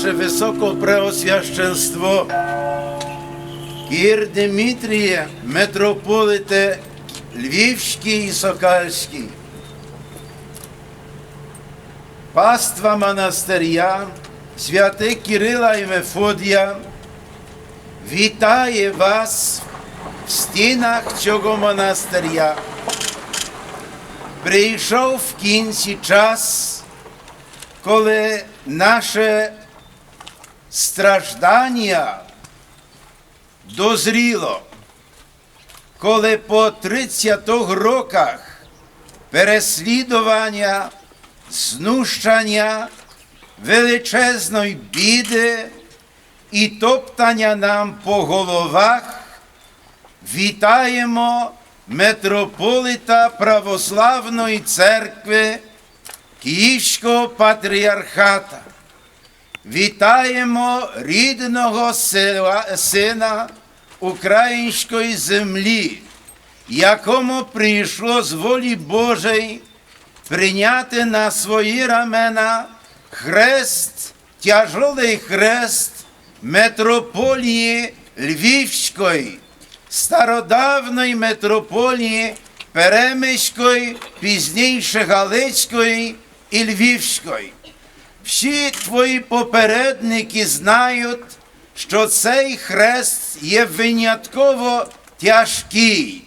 ваше високопреосвященство, Кір Дмитріє, митрополите Львівський і Сокальський, паства монастиря, святи Кирила і Мефодія, вітає вас в стінах цього монастиря. Прийшов в кінці час, коли наше страждання дозріло, коли по 30 роках переслідування, знущання, величезної біди і топтання нам по головах, вітаємо митрополита Православної церкви Київського патріархата. Вітаємо рідного сила- сина української землі, якому прийшло з волі Божої прийняти на свої рамена хрест, тяжелий хрест митрополії Львівської, стародавної митрополії Перемиської, пізніше Галицької і Львівської. Всі твої попередники знають, що цей хрест є винятково тяжкий.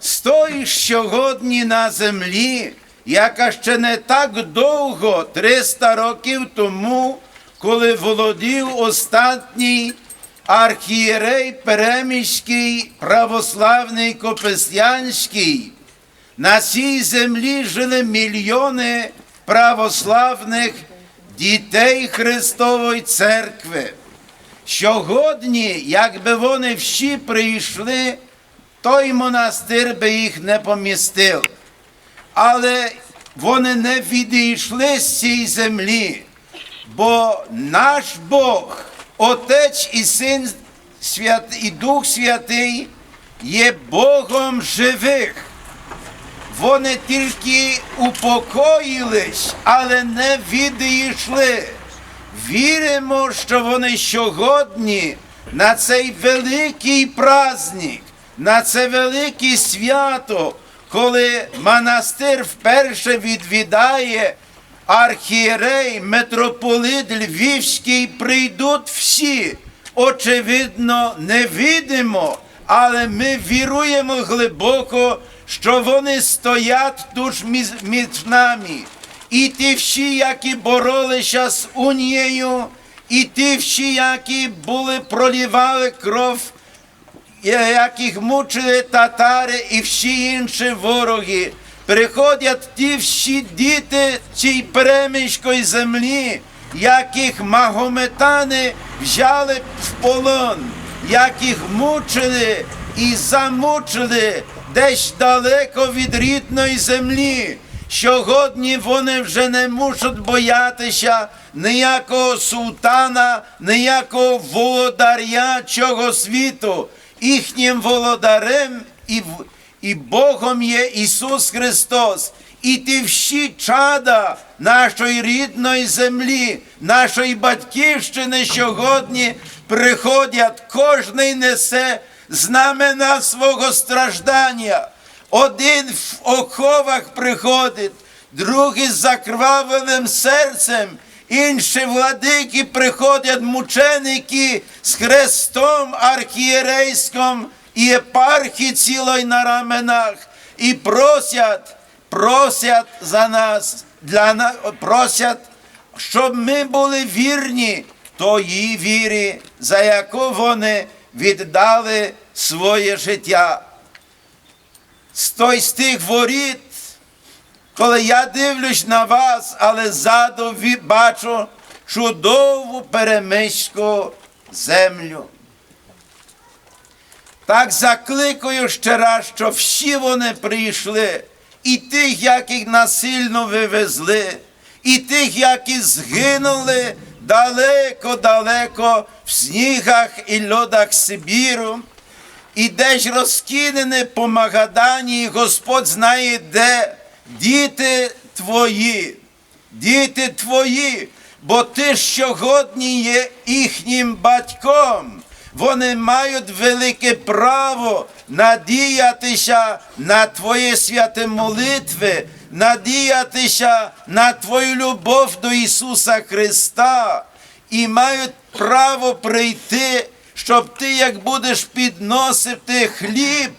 Стоїш сьогодні на землі, яка ще не так довго, 300 років тому, коли володів останній архієрей Переміський, православний Копесянський. На цій землі жили мільйони православних дітей Христової церкви. Сьогодні, якби вони всі прийшли, той монастир би їх не помістив. Але вони не відійшли з цієї землі, бо наш Бог, Отець і Син і Дух Святий є Богом живих. Вони тільки упокоїлись, але не відійшли. Віримо, що вони сьогодні на цей великий праздник, на це велике свято, коли монастир вперше відвідає архієрей, митрополит Львівський, прийдуть всі. Очевидно, не видимо, але ми віруємо глибоко, що вони стоять тут між, нами. І ті всі, які боролися з унією, і ті всі, які були, пролівали кров, е, яких мучили татари і всі інші вороги. Приходять ті всі діти цієї переміської землі, яких магометани взяли в полон, яких мучили і замучили десь далеко від рідної землі. Сьогодні вони вже не мусять боятися ніякого султана, ніякого володаря цього світу. Їхнім володарем і, і Богом є Ісус Христос. І ті всі чада нашої рідної землі, нашої батьківщини сьогодні приходять, кожний несе знамена свого страждання. Один в оковах приходить, другий з закривавленим серцем, інші владики приходять мученики з хрестом архієрейським і єпархі цілої на раменах і просять, просять за нас, для нас, просять, щоб ми були вірні тої вірі, за яку вони віддали своє життя з той з тих воріт, коли я дивлюсь на вас, але ззаду бачу чудову перемиську землю. Так закликаю ще раз, що всі вони прийшли, і тих, яких насильно вивезли, і тих, які згинули далеко-далеко в снігах і льодах Сибіру, і десь розкинені по Магадані, Господь знає де діти твої, діти твої, бо ти щогодні є їхнім батьком. Вони мають велике право надіятися на твої святі молитви, надіятися на твою любов до Ісуса Христа і мають право прийти, щоб ти, як будеш підносити хліб,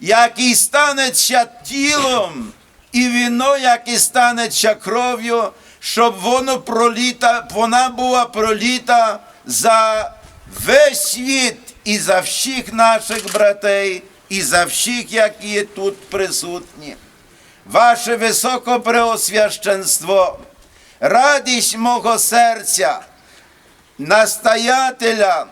який станеться тілом, і віно, яке станеться кров'ю, щоб воно проліта, вона була проліта за весь світ і за всіх наших братей, і за всіх, які тут присутні. Ваше високопреосвященство, радість мого серця, настоятеля,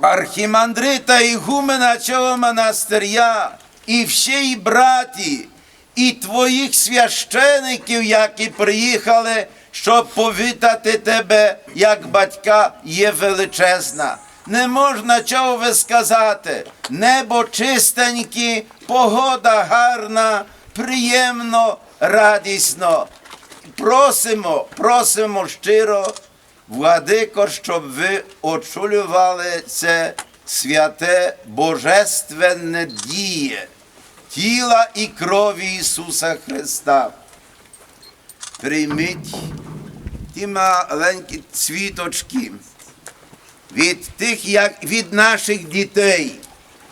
архімандрита Ігумена цього монастиря, і всі браті, і твоїх священиків, які приїхали, щоб повітати тебе, як батька є величезна. Не можна чого ви сказати. Небо чистеньке, погода гарна, приємно, радісно. Просимо, просимо щиро, владико, щоб ви очолювали це святе божественне діє тіла і крові Ісуса Христа. Прийміть ті маленькі цвіточки від тих, як від наших дітей,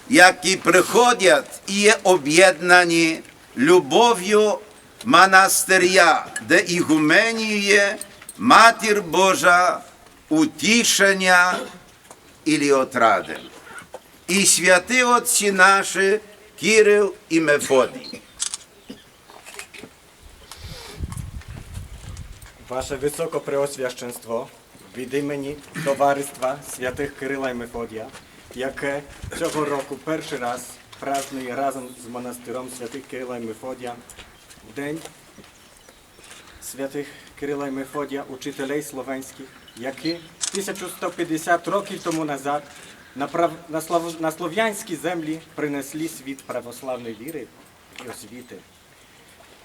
які приходять і є об'єднані любов'ю монастиря, де ігуменіє Матір Божа, утішення і отради. І святі отці наші Кирил і Мефодій. Ваше Високопреосвященство, від імені Товариства святих Кирила і Мефодія, яке цього року перший раз празднує разом з монастиром святих Кирила і Мефодія День святих Кирила і Мефодія, учителей словенських, які 1150 років тому назад на, прав... на, слав... на слов'янські землі принесли світ православної віри і освіти.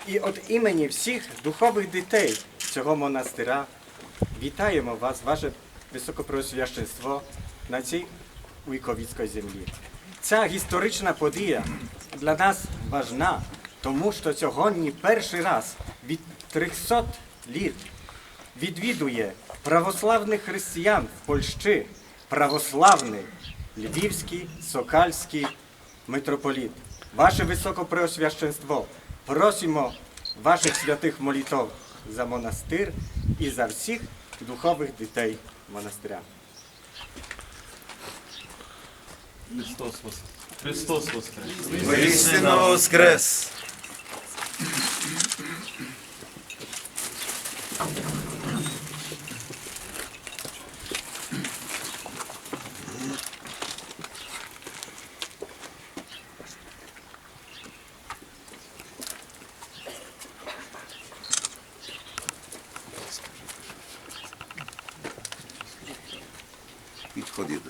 І от імені всіх духових дітей цього монастира вітаємо вас, ваше високопросвященство на цій Уйковіцькій землі. Ця історична подія для нас важна, тому що сьогодні перший раз від 300 літ відвідує православних християн в Польщі православний Львівський Сокальський митрополіт. Ваше Високопреосвященство, просимо ваших святих молитов за монастир і за всіх духових дітей монастиря. Христос воскрес! Христос воскрес! Воістину воскрес! Підходи до